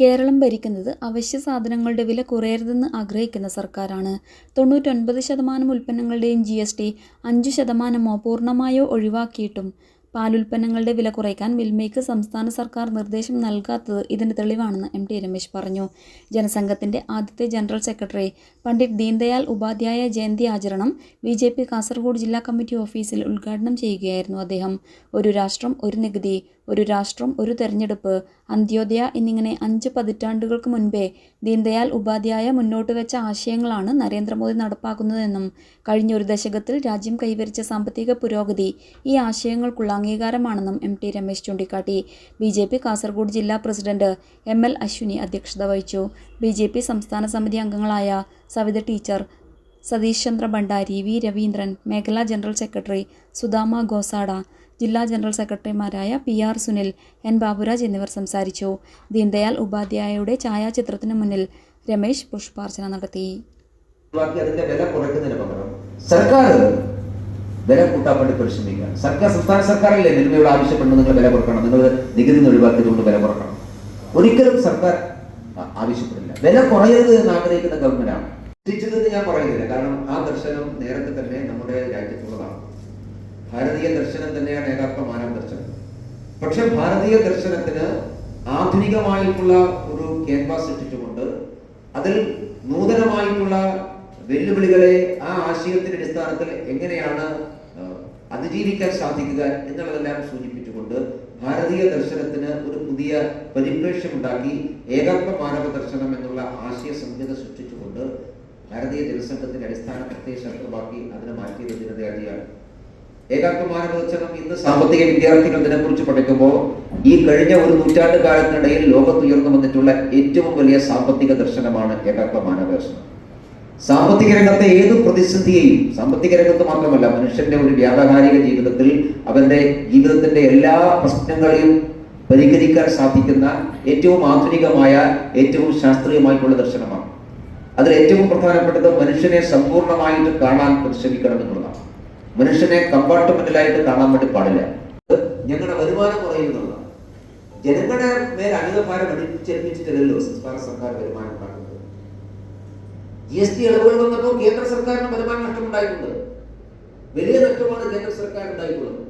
കേരളം ഭരിക്കുന്നത് അവശ്യ സാധനങ്ങളുടെ വില കുറയരുതെന്ന് ആഗ്രഹിക്കുന്ന സർക്കാരാണ്. തൊണ്ണൂറ്റൊൻപത് ശതമാനം ഉൽപ്പന്നങ്ങളുടെയും ജി എസ് ടി അഞ്ച് ശതമാനമോ പൂർണമായോ ഒഴിവാക്കിയിട്ടും പാലുൽപ്പന്നങ്ങളുടെ വില കുറയ്ക്കാൻ മിൽമയ്ക്ക് സംസ്ഥാന സർക്കാർ നിർദ്ദേശം നൽകാത്തത് ഇതിന് തെളിവാണെന്ന് എം ടി രമേശ് പറഞ്ഞു. ജനസംഘത്തിന്റെ ആദ്യത്തെ ജനറൽ സെക്രട്ടറി പണ്ഡിറ്റ് ദീൻദയാൽ ഉപാധ്യായ ജയന്തി ആചരണം ബി ജെ പി കാസർഗോഡ് ജില്ലാ കമ്മിറ്റി ഓഫീസിൽ ഉദ്ഘാടനം ചെയ്യുകയായിരുന്നു അദ്ദേഹം. ഒരു രാഷ്ട്രം ഒരു നികുതി ഒരു രാഷ്ട്രം ഒരു തെരഞ്ഞെടുപ്പ് അന്ത്യോദയ എന്നിങ്ങനെ അഞ്ച് പതിറ്റാണ്ടുകൾക്ക് മുൻപേ ദീൻദയാൽ ഉപാധ്യായ മുന്നോട്ട് വെച്ച ആശയങ്ങളാണ് നരേന്ദ്രമോദി നടപ്പാക്കുന്നതെന്നും കഴിഞ്ഞ ഒരു ദശകത്തിൽ രാജ്യം കൈവരിച്ച സാമ്പത്തിക പുരോഗതി ഈ ആശയങ്ങൾക്കുള്ള അംഗീകാരമാണെന്നും എം ടി രമേശ് ചൂണ്ടിക്കാട്ടി. ബി ജെ പി കാസർഗോഡ് ജില്ലാ പ്രസിഡന്റ് എം എൽ അശ്വിനി അധ്യക്ഷത വഹിച്ചു. ബി ജെ പി സംസ്ഥാന സമിതി അംഗങ്ങളായ സവിത ടീച്ചർ സതീഷ് ചന്ദ്ര ഭണ്ഡാരി വി രവീന്ദ്രൻ മേഖലാ ജനറൽ സെക്രട്ടറി സുദാമ ഗോസാഡ ജില്ലാ ജനറൽ സെക്രട്ടറിമാരായ P R Sunil N Baburaj എന്നിവർ സംസാരിച്ചു. ദീൻദയാൽ ഉപാധ്യായയുടെ ഛായാചിത്രത്തിനു മുന്നിൽ രമേശ് പുഷ്പാർച്ചന നടത്തി. സർക്കാർ വില കൂട്ടാൻ വേണ്ടി പരിശ്രമിക്കുകയാണ്. സർക്കാർ സംസ്ഥാന സർക്കാർ സർക്കാരല്ലേ നിന്മയോട് ആവശ്യപ്പെടുന്നത്? നിങ്ങൾ വില കുറക്കണം. നിങ്ങൾ നികുതി ഒഴിവാക്കിയതുകൊണ്ട് വില കുറക്കണം. ഒരിക്കലും സർക്കാർ ആവശ്യപ്പെടില്ല. വില കുറയരുത് എന്ന് ആഗ്രഹിക്കുന്ന ഗവൺമെന്റാണ് തിരിച്ചതെന്ന് ഞാൻ പറയുന്നില്ല. കാരണം ആ ദർശനം നേരത്തെ തന്നെ നമ്മുടെ രാജ്യത്തുള്ളതാണ്. ഭാരതീയ ദർശനം തന്നെയാണ് ഏകാത്മ മാനവ ദർശനം. പക്ഷെ ഭാരതീയ ദർശനത്തിന് ആധുനികമായിട്ടുള്ള ഒരു ക്യാൻവാസ് ഇട്ടിട്ടുകൊണ്ട് അതിൽ നൂതനമായിട്ടുള്ള വെല്ലുവിളികളെ ആ ആശയത്തിന്റെ അടിസ്ഥാനത്തിൽ എങ്ങനെയാണ് അതിജീവിക്കാൻ സാധിക്കുക എന്നുള്ളതെല്ലാം സൂചിപ്പിച്ചുകൊണ്ട് ഭാരതീയ ദർശനത്തിന് ഒരു പുതിയ പരിപ്രേക്ഷ്യമുണ്ടാക്കി ഏകാത്മ മാനവ ദർശനം എന്നുള്ള ആശയ സംഹിത സൃഷ്ടിച്ചുകൊണ്ട് ഭാരതീയ ജനസംഘത്തിന്റെ അടിസ്ഥാന പ്രത്യേക ശക്തമാക്കി അതിനെ മാറ്റിയത് ദിനദയാലിയാണ് ഏകാത്മ മാനവ ദർശനം ഇന്ന് സാമ്പത്തിക വിദ്യാർത്ഥികൾ ഇതിനെക്കുറിച്ച് പഠിക്കുമ്പോൾ ഈ കഴിഞ്ഞ ഒരു നൂറ്റാണ്ട് കാലത്തിനിടയിൽ ലോകത്ത് ഉയർന്നു വന്നിട്ടുള്ള ഏറ്റവും വലിയ സാമ്പത്തിക ദർശനമാണ് ഏകാത്മ മാനവ ദർശനം. സാമ്പത്തിക രംഗത്തെ ഏത് പ്രതിസന്ധിയെയും സാമ്പത്തിക രംഗത്ത് മാത്രമല്ല മനുഷ്യന്റെ ഒരു വ്യാവഹാരിക ജീവിതത്തിൽ അവന്റെ ജീവിതത്തിന്റെ എല്ലാ പ്രശ്നങ്ങളെയും പരിഹരിക്കാൻ സാധിക്കുന്ന ഏറ്റവും ആധുനികമായ ഏറ്റവും ശാസ്ത്രീയമായിട്ടുള്ള ദർശനമാണ്. അതിൽ ഏറ്റവും പ്രധാനപ്പെട്ടത് മനുഷ്യനെ സമ്പൂർണമായിട്ട് കാണാൻ പരിശ്രമിക്കണം എന്നുള്ളതാണ്. മനുഷ്യനെ കമ്പാർട്ട്മെന്റലായിട്ട് കാണാൻ വേണ്ടി പാടില്ല. ഞങ്ങളുടെ വരുമാനം കുറയുന്നതാണ് ജനങ്ങളുടെ മേൽ അമിതഭാരം അടിച്ചേൽപ്പിച്ചിട്ടല്ലോ സംസ്ഥാന സർക്കാർ വരുമാനം ഉണ്ടാക്കുന്നത് ജി എസ് ടി ഇളവുകൾ വന്നപ്പോൾ കേന്ദ്ര സർക്കാരിന് വരുമാന നഷ്ടമുണ്ടായിട്ടുണ്ട് വലിയ നഷ്ടമാണ് കേന്ദ്ര സർക്കാർ ഉണ്ടായിട്ടുള്ളത്